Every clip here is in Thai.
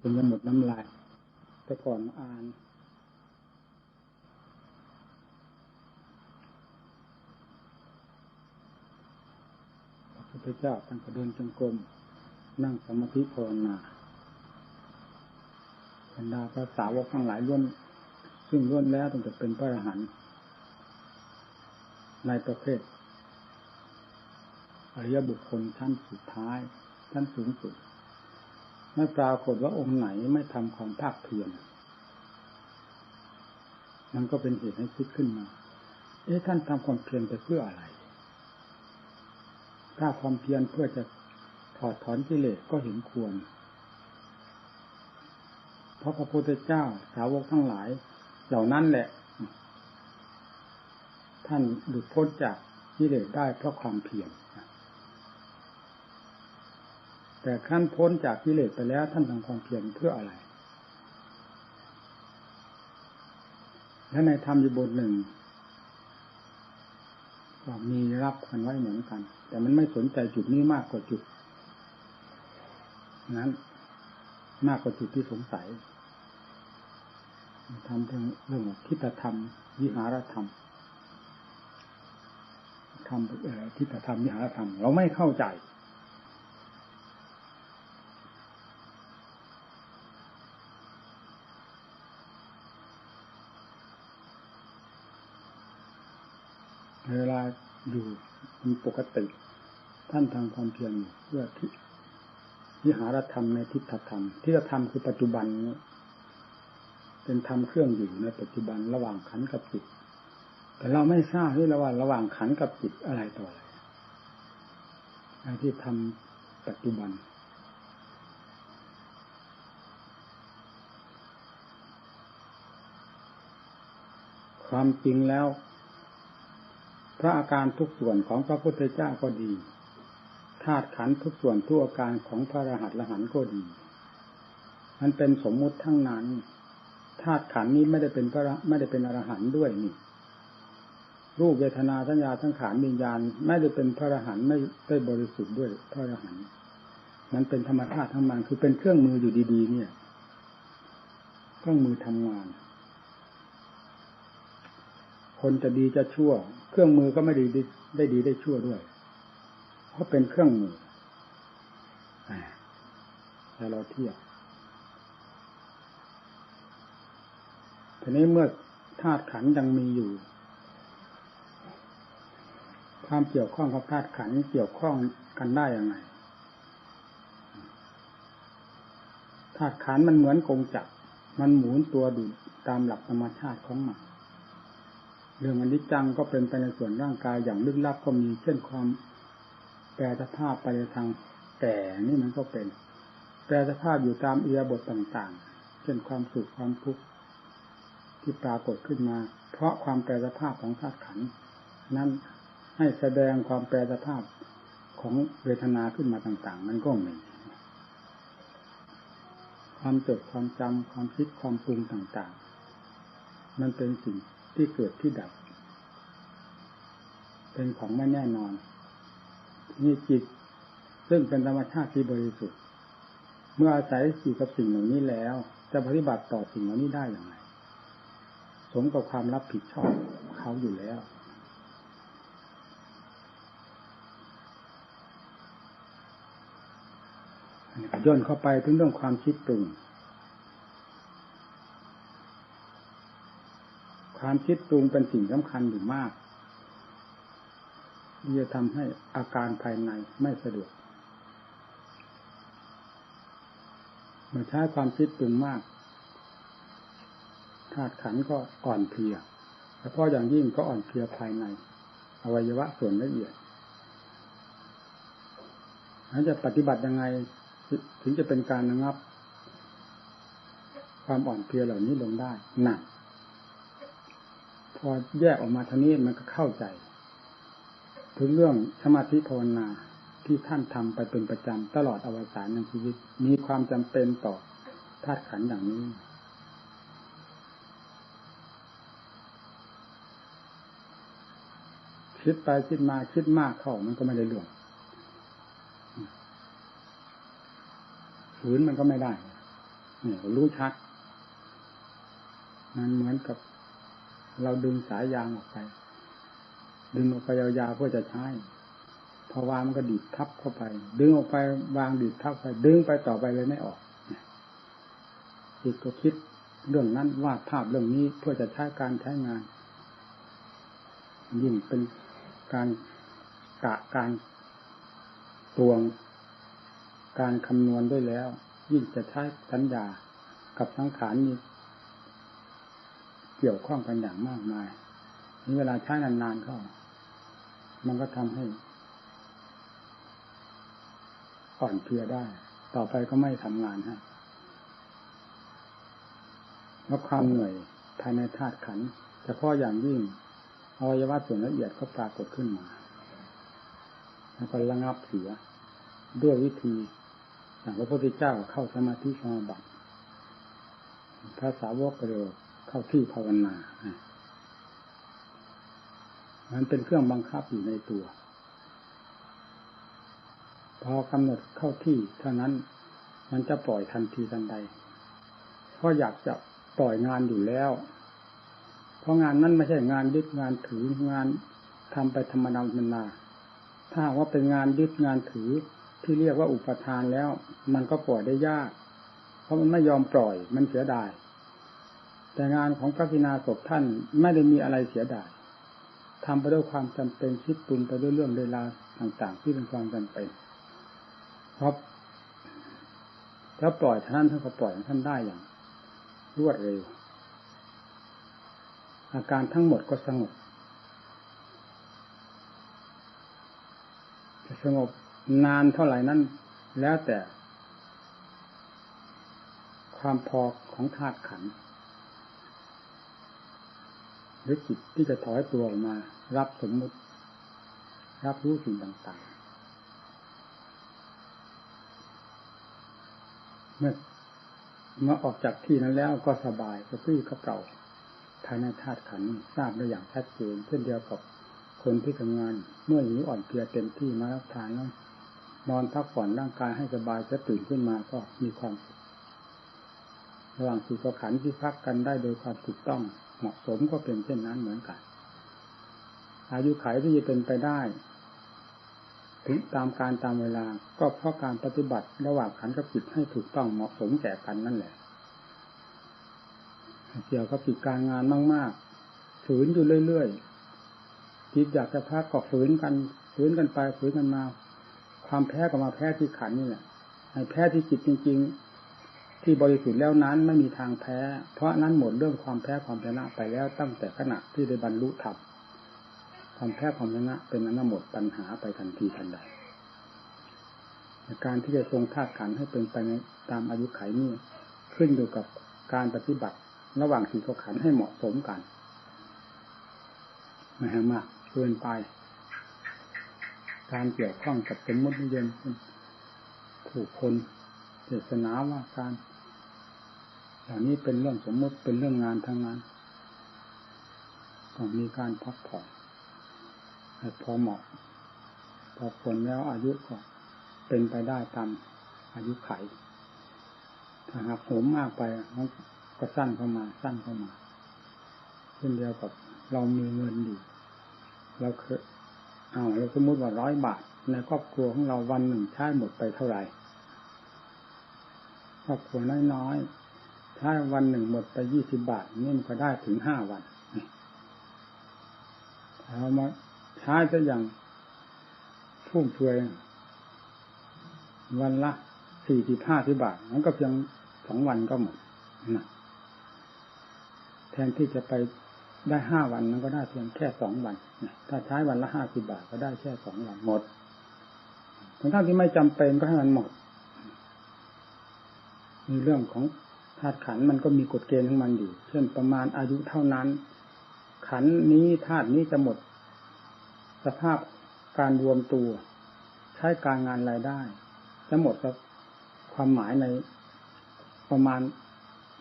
เป็นจะหมดน้ำลาย แต่ก่อนอ่าน พระพุทธเจ้าท่านก็เดินจงกรมนั่งสมาธิภาวนาบรรดาภาษาวกทั้งหลายล้วนซึ่งล้วนแล้วต้องจะเป็นพระอรหันต์ในประเภทอริยบุคคลท่านสุดท้ายท่านสูงสุด ไม่ปรากฏว่าองค์ไหนไม่ทำความภาคเพียรมันก็เป็นเหตุให้คิดขึ้นมา เอ๊ะท่านทำความเพียรไปเพื่ออะไร ถ้าความเพียรเพื่อจะถอดถอนกิเลสก็เห็นควร เพราะพระพุทธเจ้าสาวกทั้งหลาย เหล่านั้นแหละ ท่านหลุดพ้นจากกิเลสได้เพราะความเพียร แต่ขั้นพ้นจากกิเลสไปแล้วท่านทำความเพียรเพื่ออะไร และในธรรมอยู่บทหนึ่งก็มีรับกันไว้เหมือนกัน แต่มันไม่สนใจจุดนี้มากกว่าจุด นั้น มากกว่าจุดที่สงสัยทำเรื่องเรื่องทิฏฐธรรม วิหารธรรมทำทิฏฐธรรมวิหารธรรม เราไม่เข้าใจ เวลาอยู่มีปกติท่านทำความเพียรเพื่อที่วิหารธรรมในทิฏฐธรรมทิฏฐธรรมคือปัจจุบันนี้เป็นธรรมเครื่องอยู่ในปัจจุบันระหว่างขันกับจิต แต่เราไม่ทราบที่ระหว่างระหว่างขันกับจิตอะไรต่ออะไรที่ทำปัจจุบัน ความจริงแล้ว พระอาการทุกส่วนของพระพุทธเจ้าก็ดีธาตุขันทุกส่วนทุกอาการของพระรหัสละหันก็ดี มันเป็นสมมุติทั้งนั้นธาตุขันนี้ไม่ได้เป็นพระไม่ได้เป็นอรหันด้วยนี่ รูปเวทนาสัญญาทั้งขานวิญญาณไม่ได้เป็นพระอรหันไม่ได้บริสุทธิ์ด้วยพระอรหันมันเป็นธรรมธาตุทั้งมันคือเป็นเครื่องมืออยู่ดี ๆ เนี่ย เครื่องมือทำงาน คนจะดีจะชั่ว เครื่องมือก็ไม่ดีได้ดีได้ชั่วด้วย เพราะเป็นเครื่องมือแต่เราเทียบทีนี้เมื่อธาตุขันยังมีอยู่ ความเกี่ยวข้องกับธาตุขันเกี่ยวข้องกันได้ยังไงธาตุขันมันเหมือนกงจักรมันหมุนตัวดูตามหลักธรรมชาติของมัน เรื่องอนิจจังก็เป็นไปในส่วนร่างกายอย่างลึกลับก็มีเช่นความแปรสภาพไปในทางแต่นี่มันก็เป็น แปรสภาพอยู่ตามเอียบทต่างๆ เช่นความสุขความทุกข์ที่ปรากฏขึ้นมา เพราะความแปรสภาพของธาตุขันนั้นให้แสดงความแปรสภาพของเวทนาขึ้นมาต่าง ๆ มันก็มีความจดความจำความคิดความปรุงต่าง ๆ มันเป็นสิ่ง ที่เกิดที่ดับ เป็นของไม่แน่นอน นี่จิต ซึ่งเป็นธรรมชาติที่บริสุทธิ์ เมื่ออาศัยอยู่กับสิ่งเหล่านี้แล้ว จะปฏิบัติต่อสิ่งเหล่านี้ได้อย่างไร สมกับความรับผิดชอบเขาอยู่แล้วย่นเข้าไปถึงเรื่องความคิดปรุง ความคิดปรุงเป็นสิ่งสำคัญอยู่มากที่จะทำให้อาการภายในไม่สะดวกเมื่อใช้ความคิดปรุงมากธาตุขันก็อ่อนเพลียเฉพาะอย่างยิ่งก็อ่อนเพลียภายใน อวัยวะส่วนละเอียดนั้นจะปฏิบัติยังไงถึงจะเป็นการระงับ ความอ่อนเพลียเหล่านี้ลงได้หนัก พอแยกออกมาทางนี้มันก็เข้าใจ ถึงเรื่องสมาธิภาวนาที่ท่านทำไปเป็นประจำตลอดอวสานในชีวิต มีความจำเป็นต่อธาตุขันอย่างนี้ คิดไปคิดมาคิดมากเข้ามันก็ไม่ได้เรื่องฝืนมันก็ไม่ได้เนี่ยรู้ชัด มันเหมือนกับ เราดึงสายยางออกไป ดึงออกไปยาวๆเพื่อจะใช้พอวางมันก็ดีดทับเข้าไป ดึงออกไปวางดีดทับไป ดึงไปต่อไปเลยไม่ออกจิตก็คิดเรื่องนั้นวาดภาพเรื่องนี้เพื่อจะใช้การใช้งาน ยิ่งเป็นการกะการตวง การคำนวณด้วยแล้ว ยิ่งจะใช้สัญญากับสังขารนี้ เกี่ยวข้องกันอย่างมากมายนี่เวลาใช้นานๆเข้ามันก็ทำให้อ่อนเพลียได้ ต่อไปก็ไม่ทำงานฮะแล้วความเหนื่อยภายในธาตุขันเฉพาะอย่างยิ่งอวัยวะส่วนละเอียดก็ปรากฏขึ้นมา แล้วก็ระงับเสียด้วยวิธีอย่างพระพุทธเจ้าเข้าสมาธิสมาบัติพระสาวกเร็ว เข้าที่ภาวนามันเป็นเครื่องบังคับอยู่ในตัว พอกำหนดเข้าที่เท่านั้นมันจะปล่อยทันทีทันใด เพราะอยากจะปล่อยงานอยู่แล้ว เพราะงานนั้นไม่ใช่งานยึดงานถืองานทำไปธรรมดาธรรมดาถ้าว่าเป็นงานยึดงานถือที่เรียกว่าอุปทานแล้ว มันก็ปล่อยได้ยาก เพราะมันไม่ยอมปล่อยมันเสียดาย แต่งานของพระพินาศพท่านไม่ได้มีอะไรเสียดายทำไปด้วยความจำเป็นคิดปรุงไปด้วยเรื่องเวลาต่าง ๆ ที่เป็นความจำเป็นเพราะถ้าปล่อยท่านท่านก็ปล่อยท่านได้อย่าง รวดเร็ว อาการทั้งหมดก็สงบจะสงบนานเท่าไหร่นั้น แล้วแต่ ความพอของธาตุขัน หรือจิตที่จะถอยตัวออกมา รับสมมุติ รับรู้สิ่งต่างๆ เมื่อเมื่อออกจากที่นั้นแล้วก็สบายกระปี้กระเป๋าภายในธาตุขันทราบได้อย่างชัดเจนเช่นเดียวกับคนที่ทำงาน เมื่อหิวอ่อนเพลียเต็มที่มารับทานแล้วนอนพักผ่อนร่างกายให้สบายจะตื่นขึ้นมาก็มีความสุขระหว่างสุขขันที่พักกันได้โดยความถูกต้อง เหมาะสมก็เป็นเช่นนั้นเหมือนกัน อายุขัยที่จะเป็นไปได้ถึงตามการตามเวลา ก็เพราะการปฏิบัติระหว่างขันกับจิตให้ถูกต้องเหมาะสมแก่กันนั่นแหละ เกี่ยวกับกิจการงานมากๆฝืนอยู่เรื่อยๆจิตอยากจะพักก็ฝืนกัน ฝืนกันไปฝืนกันมา ความแพ้ก็มาแพ้ที่ขันนี่แหละไอ้แพ้ที่จิตจริง ๆ ที่บริสุทธิ์แล้วนั้นไม่มีทางแพ้ เพราะนั้นหมดเรื่องความแพ้ความชนะไปแล้วตั้งแต่ขณะที่ได้บรรลุธรรมความแพ้ความชนะเป็นนั้นหมดปัญหาไปทันทีทันใดการที่จะทรงธาตุขันให้เป็นไปตามอายุไขนี่ขึ้นอยู่กับการปฏิบัติ ระหว่างสี่ขันให้เหมาะสมกันไม่ให้มากเกินไป การเกี่ยวข้องกับสมมตินิยมผู้คนเจตนาว่าการ เหล่านี้เป็นเรื่องสมมติเป็นเรื่องงานทั้งนั้นต้องมีการพักผ่อนให้พอเหมาะ พอผลแล้วอายุก็เป็นไปได้ตามอายุไข ถ้าหากโหมมากไปมันก็สั้นเข้ามาสั้นเข้ามา เช่นเดียวกับเรามีเงินอยู่เราเคยเอาเราสมมติว่าร้อยบาท ในครอบครัวของเราวันหนึ่งใช้หมดไปเท่าไหร่ครอบครัวน้อยๆ ใช้วันหนึ่งหมดไปยี่สิบาทนี่มันก็ได้ถึงห้าวันเอามาใช้จะอย่างฟุ่มเฟือยวันละสี่สิบห้าสิบาทนั้นก็เพียงสองวันก็หมดนะแทนที่จะไปได้ห้าวันมันก็ได้เพียงแค่สองวันถ้าใช้วันละห้าสิบาทก็ได้แค่สองวันหมดทั้งที่ไม่จำเป็นก็ให้มันหมดมีเรื่องของ ธาตุขันมันก็มีกฎเกณฑ์ของมันอยู่ เช่นประมาณอายุเท่านั้น ขันนี้ธาตุนี้จะหมด สภาพการรวมตัว ใช้การงานรายได้ จะหมดความหมายในประมาณ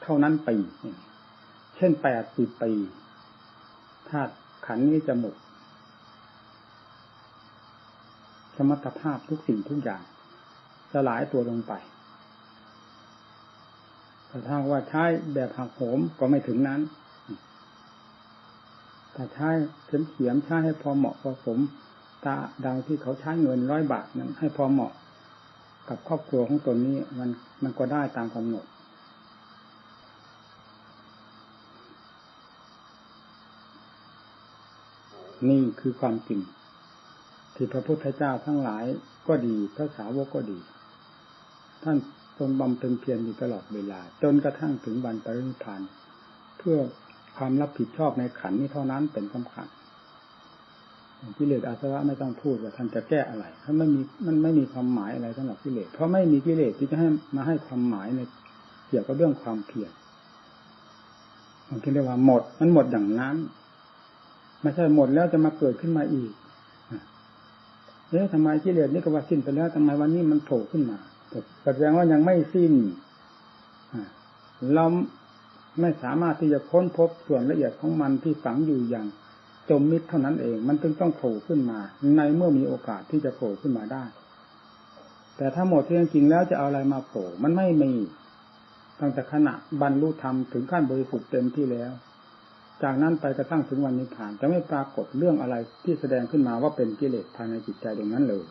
เท่านั้นปี เช่นแปดสิบปีธาตุขันนี้จะหมดสมรรถภาพทุกสิ่งทุกอย่าง จะหลายตัวลงไป แต่ถ้าว่าใช้แบบหักโหมก็ไม่ถึงนั้น แต่ใช้เข็มเขียมใช้ให้พอเหมาะพอสมตาดังที่เขาใช้เงินร้อยบาทนั้น ให้พอเหมาะกับครอบครัวของตนนี้มันมันก็ได้ตามกำหนด นี่คือความจริงที่พระพุทธเจ้าทั้งหลายก็ดีพระสาวกก็ดี ท่าน ทรงบำเพ็ญเพียรอยู่ตลอดเวลา จนกระทั่งถึงวันปรินิพพานเพื่อความรับผิดชอบในขันนี้เท่านั้นเป็นสำคัญกิเลสอาสวะไม่ต้องพูดว่าท่านจะแก้อะไรถ้านไม่มีมันไม่มีความหมายอะไรสำหรับกิเลสเพราะไม่มีกิเลสที่จะให้มาให้ความหมายในเกี่ยวกับเรื่องความเพียรมันเรียกว่าหมด มันหมดอย่างนั้นไม่ใช่หมดแล้วจะมาเกิดขึ้นมาอีกเอ๊ะทำไมกิเลสนี่ก็ว่าสิ้นไปแล้วทำไมวันนี้มันโผล่ขึ้นมา แสดงว่ายังไม่สิ้นเราไม่สามารถที่จะค้นพบส่วนละเอียดของมันที่ฝังอยู่อย่างจมมิดเท่านั้นเอง มันจึงต้องโผล่ขึ้นมา ในเมื่อมีโอกาสที่จะโผล่ขึ้นมาได้ แต่ถ้าหมดที่จริงแล้วจะเอาอะไรมาโผล่ มันไม่มี ตั้งแต่ขณะบรรลุธรรมถึงขั้นบริสุทธิ์เต็มที่แล้ว จากนั้นไปกระทั่งถึงวันนิพพาน จะไม่ปรากฏเรื่องอะไรที่แสดงขึ้นมาว่าเป็นกิเลสภายในจิตใจตรงนั้นเลย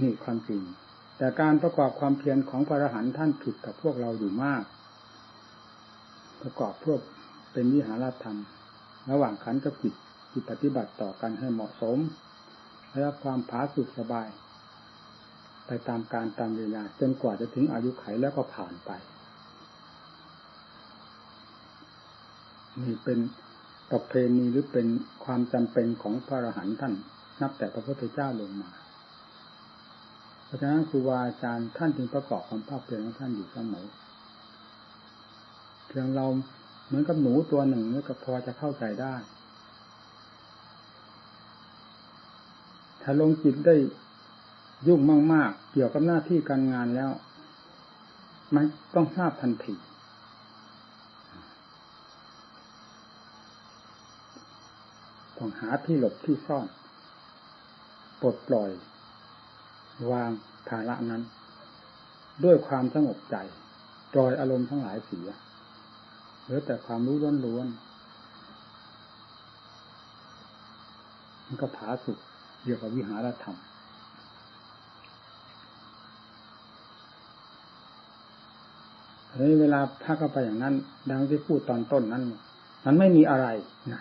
นี่ความจริง แต่การประกอบความเพียรของพระอรหันต์ท่านผิดกับพวกเราอยู่มาก ประกอบเพื่อเป็นวิหารธรรม ระหว่างขันกับจิตที่ปฏิบัติต่อกันให้เหมาะสมและรับความผาสุกสบาย ไปตามการตามเวลาจนกว่าจะถึงอายุไขแล้วก็ผ่านไปนี่เป็นประเพณีหรือเป็นความจำเป็นของพระอรหันต์ท่าน นับแต่พระพุทธเจ้าลงมา ราะฉะนั้นครูบาอาจารย์ท่านจึงประกอบความภาคเพียรของท่านอยู่เสมอเพียงเราเหมือนกับหนูตัวหนึ่งนี่ก็พอจะเข้าใจได้ ถ้าลงจิตได้ยุ่งมาก ๆ เกี่ยวกับหน้าที่การงานแล้ว มันต้องทราบทันทีต้องหาที่หลบที่ซ่อน ปลดปล่อย วางภาระนั้น ด้วยความสงบใจปล่อยอารมณ์ทั้งหลายเสียเหลือแต่ความรู้ล้วนๆมันก็ผาสุกเกี่ยวกับวิหารธรรมเฮ้ยเวลาพักเข้าไปอย่างนั้น ดังที่พูดตอนต้นนั้น มันไม่มีอะไรนะ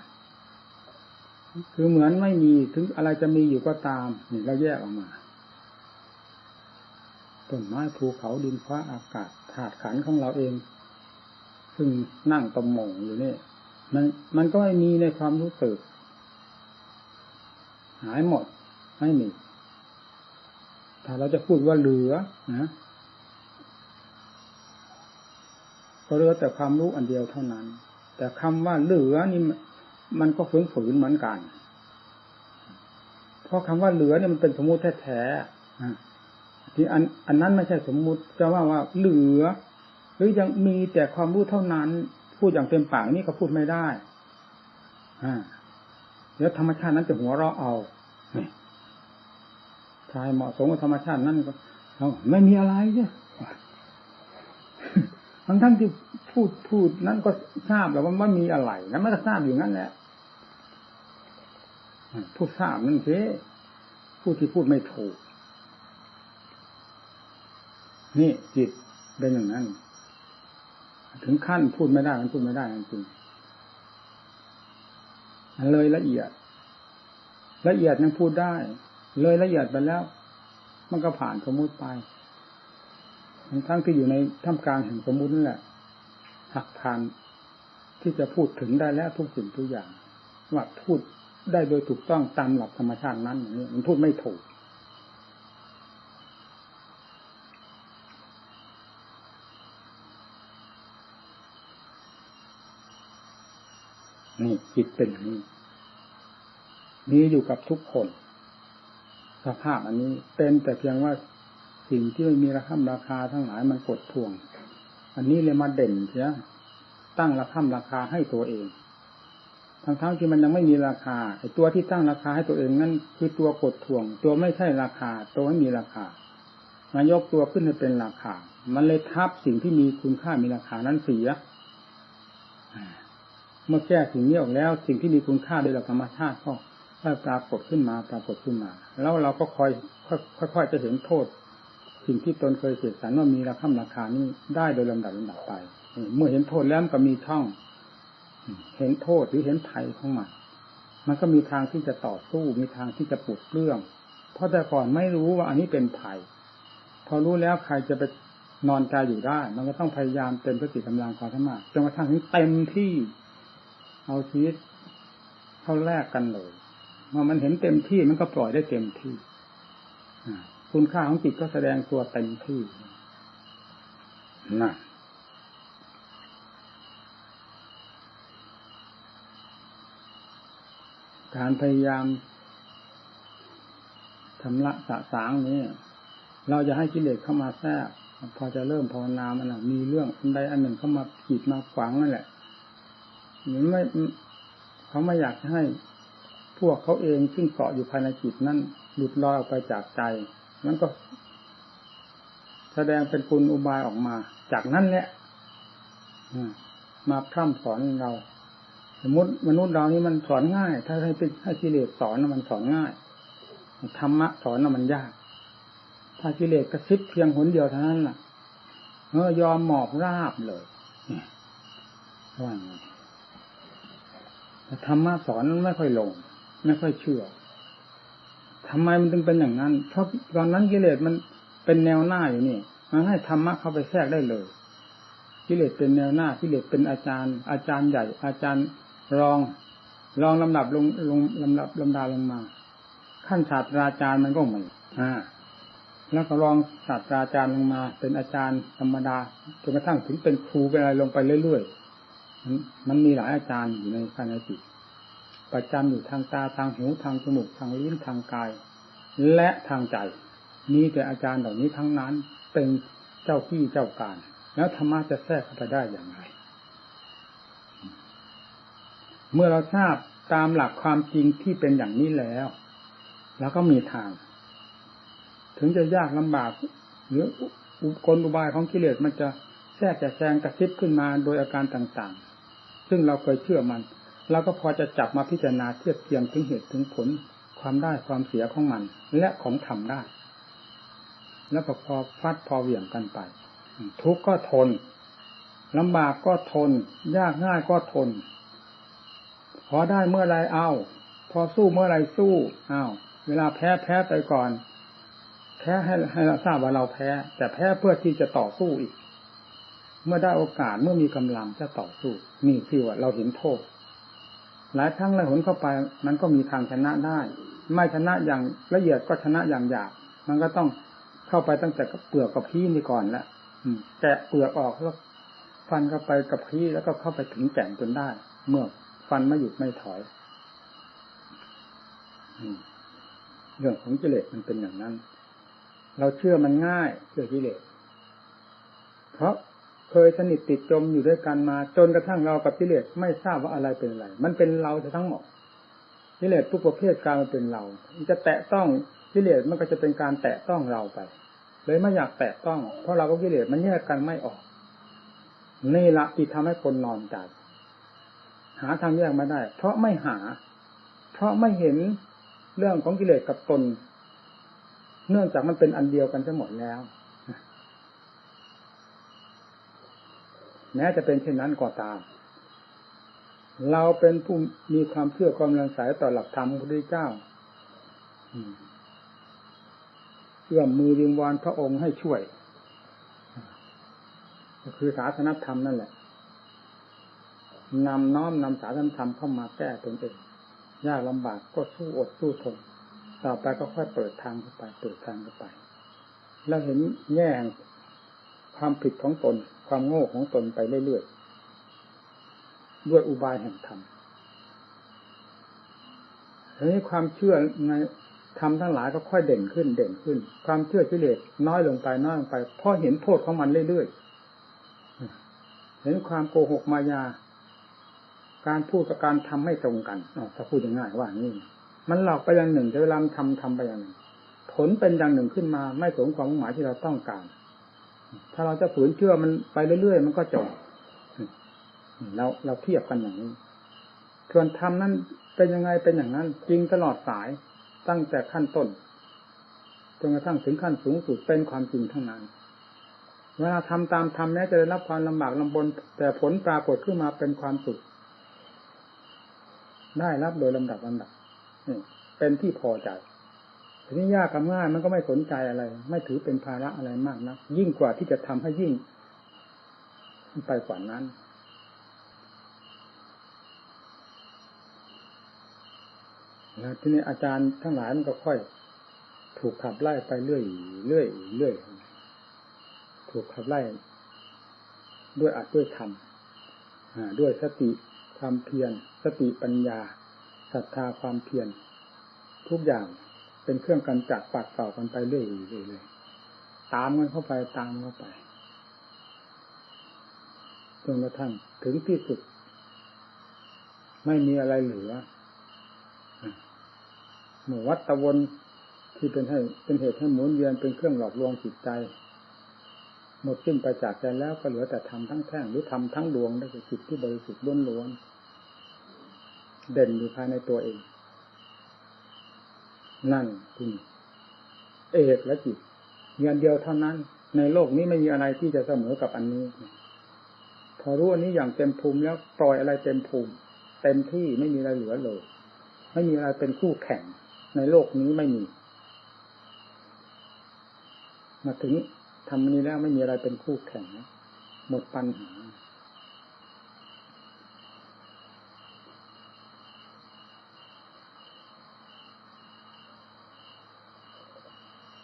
คือเหมือนไม่มีถึงอะไรจะมีอยู่ก็ตามนี่เราแยกออกมา ต้นไม้ภูเขาดินฟ้าอากาศธาตุขันของเราเอง ซึ่งนั่งตมงอยู่นี่มันมันก็ไม่มีในความรู้สึก หายหมดไม่มีถ้าเราจะพูดว่าเหลือนะก็เหลือแต่ความรู้อันเดียวเท่านั้น แต่คำว่าเหลือนี่มันก็ฝืนฝืนเหมือนกัน เพราะคำว่าเหลือเนี่ยมันเป็นสมมติแท้ๆ ที่อันอันนั้นไม่ใช่สมมุติจะว่าว่าเหลือ หรือยังมีแต่ความรู้เท่านั้น พูดอย่างเต็มปากนี่ก็พูดไม่ได้อ่าแล้วธรรมชาตินั้นจะหัวเราะเอาชายเหมาะสมกับธรรมชาตินั้นก็ไม่มีอะไรเนี่ยทั้งท่านที่พูดพูดนั้นก็ทราบแล้วว่าไม่มีอะไรนั้นไม่ก็ทราบอยู่งั้นแหละพูดทราบนั่นสิพูดที่พูดไม่ถูก นี่จิตเป็นอย่างนั้น ถึงขั้นพูดไม่ได้มันพูดไม่ได้จริงมันเลยละเอียด ละเอียดยังพูดได้ เลยละเอียดไปแล้ว มันก็ผ่านสมมุติไป ทั้งที่อยู่ในท่ามกลางแห่งสมมุตินั่นแหละหักผ่านที่จะพูดถึงได้แล้วทุกสิ่งทุกอย่าง ว่าพูดได้โดยถูกต้องตามหลักธรรมชาตินั้นอย่างนี้มันพูดไม่ถูก นี่จิตเป็นอย่างนี้มีอยู่กับทุกคน สภาพอันนี้เป็นแต่เพียงว่าสิ่งที่ไม่มีราคาราคาทั้งหลายมันกดทวง อันนี้เลยมาเด่นเสียตั้งราคาราคาให้ตัวเองทั้งๆทที่มันยังไม่มีราคาไอ้ตัวที่ตั้งราคาให้ตัวเองนั่นคือตัวกดทวง ตัวไม่ใช่ราคา ตัวไม่มีราคามายกตัวขึ้นให้เป็นราคา มันเลยทับสิ่งที่มีคุณค่ามีราคานั้นเสีย เมื่อแก้สิ่งนี้ออกแล้ว สิ่งที่มีคุณค่าโดยหลักธรรมชาติก็ค่อยปรากฏขึ้นมาปรากฏขึ้นมา แล้วเราก็คอยค่อยๆจะเห็นโทษ สิ่งที่ตนเคยเสียสารว่ามีราคาราคานี้ได้โดยลำดับลำดับไปเมื่อเห็นโทษแล้วก็มีช่อง เห็นโทษหรือเห็นภัยของมันมันก็มีทางที่จะต่อสู้มีทางที่จะปลุดเรื่อง เพราะแต่ก่อนไม่รู้ว่าอันนี้เป็นภัย พอรู้แล้วใครจะไปนอนใจอยู่ได้ มันก็ต้องพยายามเต็มสติกำลังความสามารถจนกระทั่งถึงเต็มที่ เอาชีวิตเข้าแลกกันเลยเมื่อมันเห็นเต็มที่มันก็ปล่อยได้เต็มที่คุณค่าของจิตก็แสดงตัวเต็มที่นะการพยายามทำละสะสางนี้ เราจะให้กิเลสเข้ามาแทรกพอจะเริ่มภาวนามันมีเรื่องอันใดอันหนึ่งเข้ามาขีดมาขวางนั่นแหละ ไม่เขาไม่อยากให้พวกเขาเองซึ่งเกาะอยู่ภายในจิตนั้นหลุดลอยออกไปจากใจนั้นก็ แสดงเป็นคุณอุบายออกมา จากนั้นแหละมาพร่ำสอนเรา สมมติมนุษย์เรานี่มันสอนง่าย ถ้าให้ให้กิเลสสอนมันสอนง่ายธรรมะสอนมันยาก ถ้ากิเลสกระซิบเพียงหนเดียวเท่านั้นล่ะเมื่อยอมหมอบราบเลยว่าง ธรรมะสอนนั้นไม่ค่อยลง ไม่ค่อยเชื่อทำไมมันถึงเป็นอย่างนั้น เพราะตอนนั้นกิเลสมันเป็นแนวหน้าอยู่นี่มันให้ธรรมะเข้าไปแทรกได้เลย กิเลสเป็นแนวหน้ากิเลสเป็นอาจารย์ อาจารย์ใหญ่ อาจารย์รอง รองลำดับลงลงลำดับลำดาลงมา ขั้นศาสตราจารย์มันก็เหมือนอ่าแล้วก็รองศาสตราจารย์ลงมา เป็นอาจารย์ธรรมดาจนกระทั่งถึงเป็นครูเป็นอะไรลงไปเรื่อยๆ มันมีหลายอาจารย์อยู่ในภายในจิตประจำอยู่ทางตาทางหูทางจมูกทางลิ้นทางกาย และทางใจมีแต่อาจารย์เหล่านี้ทั้งนั้นเป็นเจ้าพี่เจ้าการ แล้วธรรมะจะแทรกเข้าไปได้อย่างไร เมื่อเราทราบตามหลักความจริงที่เป็นอย่างนี้แล้ว แล้วก็มีทาง ถึงจะยากลำบาก หรืออุกลอุบายของกิเลสมันจะแทรกจะแซงกระซิบขึ้นมาโดยอาการต่าง ซึ่งเราเคยเชื่อมันเราก็พอจะจับมาพิจารณาเทียบเทียงถึงเหตุถึงผลความได้ความเสียของมัน และของทำได้ แล้วก็พอฟัดพอเหวี่ยงกันไป ทุกข์ก็ทนลำบากก็ทน ยากง่ายก็ทน พอได้เมื่อไรเอา พอสู้เมื่อไรสู้เอาเวลาแพ้แพ้ไปก่อน แพ้ให้ให้เราทราบว่าเราแพ้ แต่แพ้เพื่อที่จะต่อสู้อีก เมื่อได้โอกาสเมื่อมีกำลังจะต่อสู้นี่คือว่าเราเห็นโทษ หลายครั้งเราหนเข้าไปมันก็มีทางชนะได้ ไม่ชนะอย่างละเอียดก็ชนะอย่างหยาบมันก็ต้องเข้าไปตั้งแต่เปลือกกับพี่นี่ก่อนแล้วแกะเปลือกออกแล้วฟันเข้าไปกับพี่แล้วก็เข้าไปถึงแก่นจนได้ เมื่อฟันไม่หยุดไม่ถอยเรื่องของกิเลสมันเป็นอย่างนั้น เราเชื่อมันง่ายเชื่อกิเลสเพราะ เคยสนิทติดจมอยู่ด้วยกันมา จนกระทั่งเรากับกิเลสไม่ทราบว่าอะไรเป็นอะไร มันเป็นเราทั้งหมดกิเลสทุกประเภทกลายมาเป็นเรา จะแตะต้องกิเลสมันก็จะเป็นการแตะต้องเราไป เลยไม่อยากแตะต้อง เพราะเราก็กิเลสมันแยกกันไม่ออก นี่ละที่ทำให้คนนอนใจหาทางแยกไม่ได้ เพราะไม่หา เพราะไม่เห็นเรื่องของกิเลสกับตน เนื่องจากมันเป็นอันเดียวกันทั้งหมดแล้ว แม้จะเป็นเช่นนั้นก็ตาม เราเป็นผู้มีความเชื่อความรังสายต่อหลักธรรมพระพุทธเจ้าเอื้อมมือวิงวอนพระองค์ให้ช่วย ก็คือศาสนธรรมนั่นแหละนำน้อมนำศาสนธรรมเข้ามาแก้ตนเองยากลำบากก็สู้อดสู้ทนต่อไปก็ค่อยเปิดทางเข้าไปเปิดทางเข้าไป แล้วเห็นแง่ความผิดของตนความโง่ของตนไปเรื่อยๆด้วยอุบายแห่งธรรมทีนี้ความเชื่อในธรรมทั้งหลายก็ค่อยเด่นขึ้น เด่นขึ้น ความเชื่อกิเลสน้อยลงไปน้อยลงไปเพราะเห็นโทษของมันเรื่อยๆเห็นความโกหกมายา การพูดกับการทำไม่ตรงกันถ้าพูดง่ายๆว่านี่มันหลอกไปอย่างหนึ่งแต่เวลาทำทำไปอย่างหนึ่ง ผลเป็นอย่างหนึ่งขึ้นมา ไม่สมความมุ่งหมายที่เราต้องการ ถ้าเราจะฝืนเชื่อมันไปเรื่อยๆมันก็จบเราเราเทียบกันอย่างนี้ส่วนธรรมนั้นเป็นยังไงเป็นอย่างนั้น จริงตลอดสายตั้งแต่ขั้นต้นจนกระทั่งถึงขั้นสูงสุดเป็นความจริงทั้งนั้นเวลาทำตามธรรมแม้จะได้รับความลำบากลำบน แต่ผลปรากฏขึ้นมาเป็นความสุขได้รับโดยลำดับลำดับเป็นที่พอใจ นี้ยากกับง่ายมันก็ไม่สนใจอะไร ไม่ถือเป็นภาระอะไรมากนะยิ่งกว่าที่จะทำให้ยิ่งไปกว่านั้น แล้วทีนี้อาจารย์ทั้งหลายมันก็ค่อย ถูกขับไล่ไปเรื่อยเรื่อยเรื่อยถูกขับไล่ ด้วยอัดด้วยธรรมด้วยสติความเพียรสติปัญญาศรัทธาความเพียรทุกอย่าง เป็นเครื่องกันจัดปัดเป่ากันไปเรื่อยๆเลยตามกันเข้าไปตามเข้าไปจนกระทั่งถึงที่สุด ไม่มีอะไรเหลือหมู่วัตะวนที่เป็นให้เป็นเหตุให้หมุนเวียนเป็นเครื่องหลอกลวงจิตใจ หมดสิ้นไปจากใจแล้วก็เหลือแต่ทำทั้งแท่งหรือทำทั้งดวงได้คือจิตที่บริสุทธิ์ล้วนๆเด่นอยู่ภายในตัวเอง นั่นคือเอกและจิตเงียนเดียวเท่านั้น ในโลกนี้ไม่มีอะไรที่จะเสมอกับอันนี้ พอรู้อันนี้อย่างเต็มภูมิแล้วปล่อยอะไรเต็มภูมิ เต็มที่ไม่มีอะไรเหลือเลย ไม่มีอะไรเป็นคู่แข่ง ในโลกนี้ไม่มี มาถึงทำนี้แล้วไม่มีอะไรเป็นคู่แข่งหมดปัญหา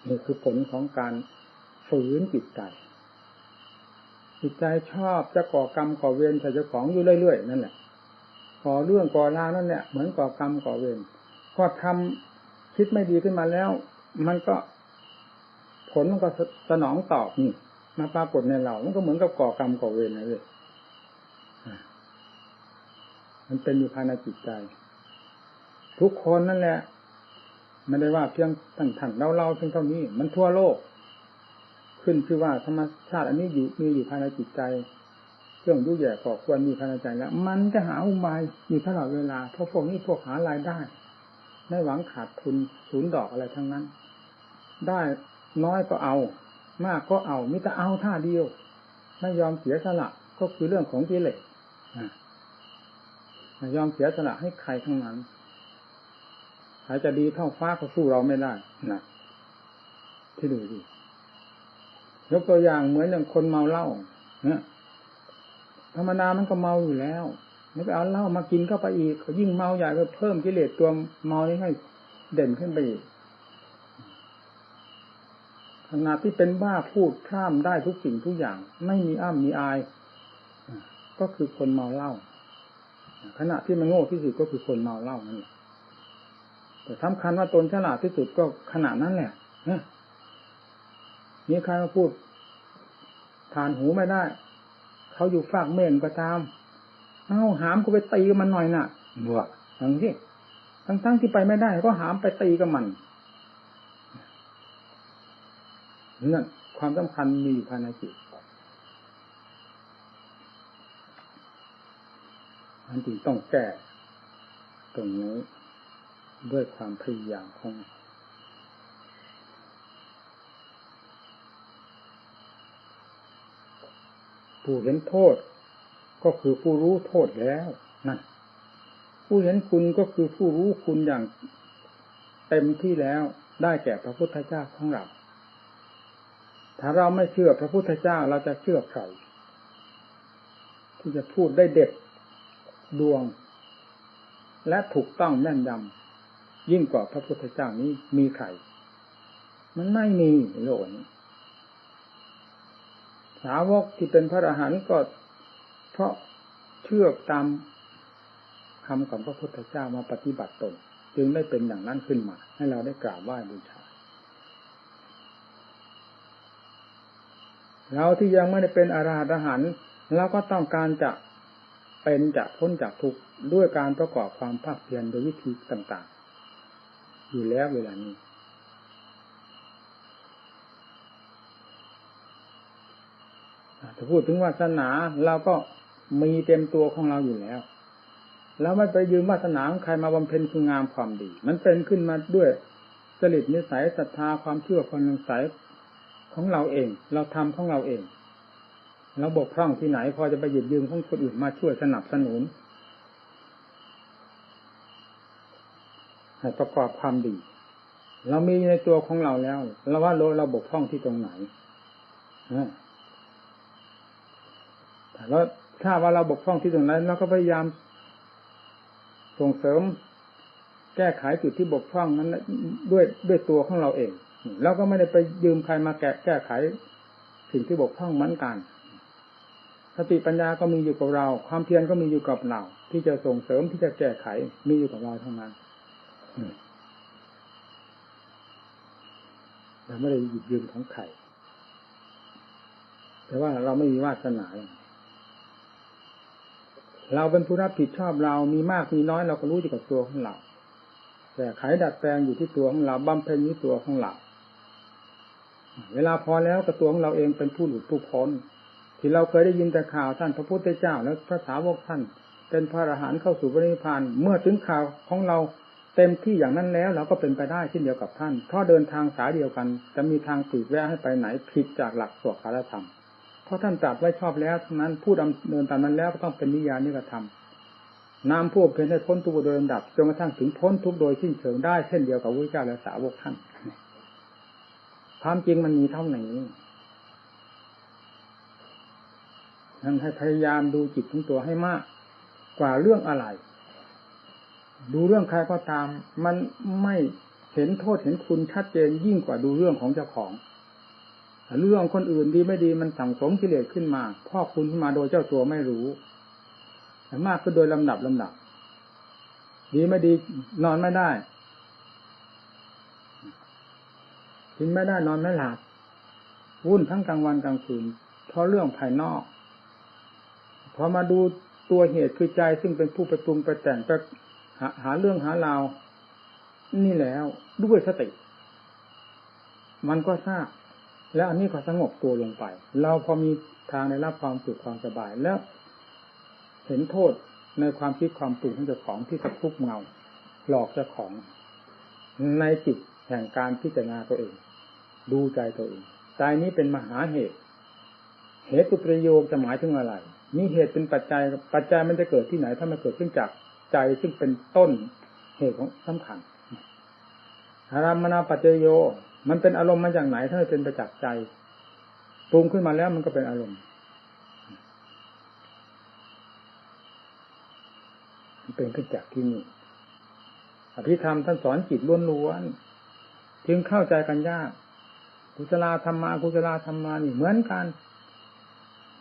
นี่คือผลของการฝืนจิตใจจิตใจชอบจะก่อกรรมก่อเวรใส่เจ้าของอยู่เรื่อยๆนั่นแหละก่อเรื่องก่อราวนั่นแหละเหมือนก่อกรรมก่อเวรก็ทำคิดไม่ดีขึ้นมาแล้ว มันก็ ผลมันก็สนองตอบนี่มาปรากฏในเรา มันก็เหมือนกับก่อกรรมก่อเวรเลยมันเป็นอยู่ภายในจิตใจ ทุกคนนั่นแหละ ไม่ได้ว่าเพียงท่านท่านเราเราเพียงเท่านี้ มันทั่วโลก ขึ้นคือว่าธรรมชาติอันนี้อยู่มีอยู่ภายในจิตใจเครื่องยุ่ยแย่ก่อควรมีภายในใจแล้ว มันจะหาอุบายอยู่ตลอดเวลาเพราะพวกนี้พวกหารายได้ไม่หวังขาดทุนศูนย์ดอกอะไรทั้งนั้น ได้น้อยก็เอา มากก็เอามิแต่เอาท่าเดียว ไม่ยอมเสียสละก็คือเรื่องของกิเลสไม่ยอมเสียสละให้ใครทั้งนั้น ใครจะดีเท่าฟ้าก็สู้เราไม่ได้นะที่ดูดิยกตัวอย่างเหมือนอย่างคนเมาเหล้าเนี่ยธรรมดามันก็เมาอยู่แล้วไม่ไปเอาเหล้ามากินเข้าไปอีกเขายิ่งเมาใหญ่ก็เพิ่มกิเลสตัวเมานี้ให้เด่นขึ้นไปอีกขณะที่เป็นบ้าพูดข้ามได้ทุกสิ่งทุกอย่าง ไม่มีอ้ามีอาย ก็คือคนเมาเหล้าขณะที่มันโง่ที่สุดก็คือคนเมาเหล้านั่นแหละ สำคัญว่าตนฉลาดที่สุดก็ขนาดนั้นแหละนี่ใครมาพูดทานหูไม่ได้ เขาอยู่ฝากเม่นก็ตาม เอ้าหามกูไปตีกับมันหน่อยน่ะบวกทั้งที่ทั้งทั้งที่ไปไม่ได้ ก็หามไปตีกับมันนั่นความสำคัญมีอยู่ภายในจิตอันที่ต้องแก้ตรงนี้ ด้วยความพยายามของผู้เห็นโทษ ก็คือผู้รู้โทษแล้วนั่นผู้เห็นคุณก็คือผู้รู้คุณอย่างเต็มที่แล้วได้แก่พระพุทธเจ้าของเรา ถ้าเราไม่เชื่อพระพุทธเจ้าเราจะเชื่อใครที่จะพูดได้เด็ดดวง และถูกต้องแน่นยำ ยิ่งกว่าพระพุทธเจ้านี้มีใคร มันไม่มีโลกนี้สาวกที่เป็นพระอรหันต์ก็ เพราะเชื่อตามคำของพระพุทธเจ้ามาปฏิบัติตน จึงได้เป็นอย่างนั้นขึ้นมา ให้เราได้กราบไหว้บูชาเราที่ยังไม่ได้เป็นอาราธหันเราก็ต้องการจะเป็นจะพ้นจากทุกข์ด้วยการประกอบความภาคเพียรโดยวิธีต่างๆ อยู่แล้วเวลานี้ ถ้าพูดถึงวาสนาเราก็มีเต็มตัวของเราอยู่แล้ว แล้วไม่ไปยืมวาสนาของใครมาบำเพ็ญคุณงามความดี มันเป็นขึ้นมาด้วยจริตนิสัยศรัทธาความเชื่อความสงสัยของเราเอง เราทำของเราเองเราบกพร่องที่ไหนพอจะไปหยิบยืมของคนอื่นมาช่วยสนับสนุน ประกอบความดี เรามีในตัวของเราแล้วเราว่าเราเราบกพร่องที่ตรงไหนแต่แล้วถ้าว่าเราบกพร่องที่ตรงนั้นเราก็พยายามส่งเสริม แก้ไขจุดที่บกพร่องนั้นด้วยด้วยตัวของเราเองเราก็ไม่ได้ไปยืมใครมาแก้แก้ไขสิ่งที่บกพร่องเหมือนกันสติปัญญาก็มีอยู่กับเรา ความเพียรก็มีอยู่กับเรา ที่จะส่งเสริมที่จะแก้ไขมีอยู่กับเราเท่านั้น เราไม่ได้หยิบยืมของใครแต่ว่าเราไม่มีวาสนาเราเป็นผู้รับผิดชอบเรามีมากมีน้อยเราก็รู้อยู่กับตัวของเรา แต่ไขดัดแปลงอยู่ที่ตัวของเราบำเพ็ญที่ตัวของเรา เวลาพอแล้วกับตัวของเราเองเป็นผู้หลุดผู้พ้น ที่เราเคยได้ยินแต่ข่าวท่านพระพุทธเจ้า และพระสาวกท่าน เป็นพระอรหันต์เข้าสู่พระนิพพานเมื่อถึงข่าวของเรา เต็มที่อย่างนั้นแล้วเราก็เป็นไปได้เช่นเดียวกับท่าน เพราะเดินทางสายเดียวกัน จะมีทางปีกแวะให้ไปไหนผิดจากหลักสวดคารธรรม เพราะท่านตรัสไว้ชอบแล้วทั้งนั้นผู้ดำเนินตามนั้นแล้วก็ต้องเป็นนิยานิกระทำนำผู้เป็นให้พ้นทุกโดยลำดับจนกระทั่งถึงพ้นทุกโดยสิ้นเชิงได้เช่นเดียวกับพระเจ้าและสาวกท่านความจริงมันมีเท่านี้นั้นให้พยายามดูจิตของตัวให้มาก กว่าเรื่องอะไร ดูเรื่องใครก็ตาม มันไม่เห็นโทษเห็นคุณชัดเจนยิ่งกว่าดูเรื่องของเจ้าของเรื่องคนอื่นดีไม่ดีมันสั่งสมกิเลสขึ้นมาพ่อคุณขึ้นมาโดยเจ้าตัวไม่รู้แต่มากขึ้นโดยลำดับลำดับ ดีไม่ดีนอนไม่ได้กินไม่ได้นอนไม่หลับวุ่นทั้งกลางวันกลางคืนเพราะเรื่องภายนอกพอมาดูตัวเหตุคือใจซึ่งเป็นผู้ประปรุงประแต่งไป หาหาเรื่องหาราวนี่แล้วด้วยสติ มันก็ทราบ แล้วอันนี้ก็สงบตัวลงไป เราพอมีทางในรับความสุขความสบายแล้ว เห็นโทษในความคิดความปรุงของเจ้าของที่กระทุกเงา หลอกเจ้าของ ในจิตแห่งการพิจารณาตัวเอง ดูใจตัวเองใจนี้เป็นมหาเหตุ เหตุประโยคจะหมายถึงอะไรมีเหตุเป็นปัจจัยปัจจัยมันจะเกิดที่ไหนถ้ามันเกิดขึ้นจาก ใจซึ่งเป็นต้นเหตุของสำคัญอารามนาปัจจโย มันเป็นอารมณ์มาจากไหน ถ้าเป็นประจักษ์ใจปรุงขึ้นมาแล้วมันก็เป็นอารมณ์เป็นขึ้นจากที่นี่อภิธรรมท่านสอนจิตล้วนๆจึงเข้าใจกันยากกุศลธรรมากุศลธรรมานี่เหมือนกัน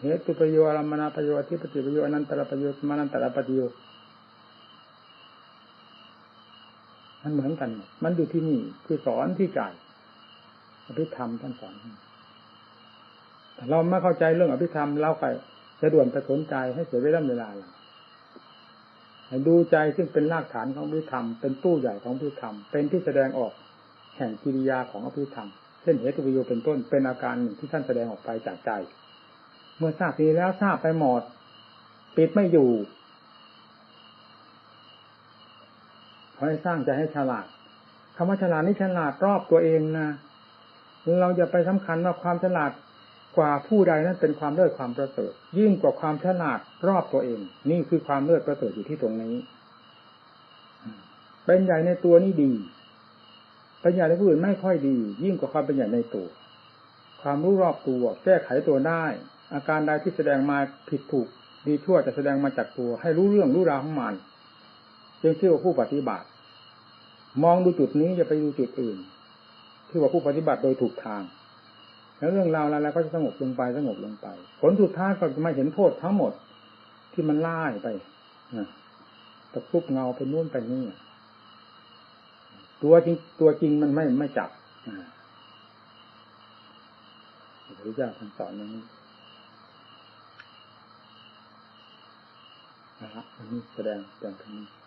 เหตุประโยชน์อารมณประโยชน์ที่ปฏิประโยชน์อนันตระประโยชน์มานันตระประโยชน์ มันเหมือนกัน มันอยู่ที่นี่คือสอนที่ใจอภิธรรมท่านสอนแต่เราไม่เข้าใจเรื่องอภิธรรมเราไปจะด่วนไปสนใจให้เสียเวลาเวลาเราดูใจซึ่งเป็นรากฐานของอภิธรรม เป็นตู้ใหญ่ของอภิธรรม เป็นที่แสดงออกแห่งกิริยาของอภิธรรม เช่นเหตุวิโยเป็นต้น เป็นอาการหนึ่งที่ท่านแสดงออกไปจากใจ เมื่อทราบทีแล้วทราบไปหมดปิดไม่อยู่ ขอให้สร้างใจให้ฉลาดคำว่าฉลาดนี่ฉลาดรอบตัวเองนะเราจะไปสำคัญว่าความฉลาดกว่าผู้ใดนั้นเป็นความเลิศความประเสริฐยิ่งกว่าความฉลาดรอบตัวเอง นี่คือความเลิศประเสริฐอยู่ที่ตรงนี้ เป็นใหญ่ในตัวนี่ดีเป็นใหญ่ในผู้อื่นไม่ค่อยดี ยิ่งกว่าความเป็นใหญ่ในตัว ความรู้รอบตัว แก้ไขตัวได้ อาการใดที่แสดงมาผิดถูกดีชั่วจะแสดงมาจากตัว ให้รู้เรื่องรู้ราวของมัน จึงชื่อว่าผู้ปฏิบัติ มองดูจุดนี้อย่าไปดูจุดอื่นที่ว่าผู้ปฏิบัติโดยถูกทาง แล้วเรื่องราวอะไรก็จะสงบลงไปสงบลงไป ผลสุดท้ายก็จะมาเห็นโทษทั้งหมดที่มันล่ายไปตะคุบเงาไปนู่นไปนี่ตัวจริงตัวจริงมันไม่ไม่จับพระเจ้าท่านสอนอย่างนี้นะครับอันนี้แสดงอย่างนี้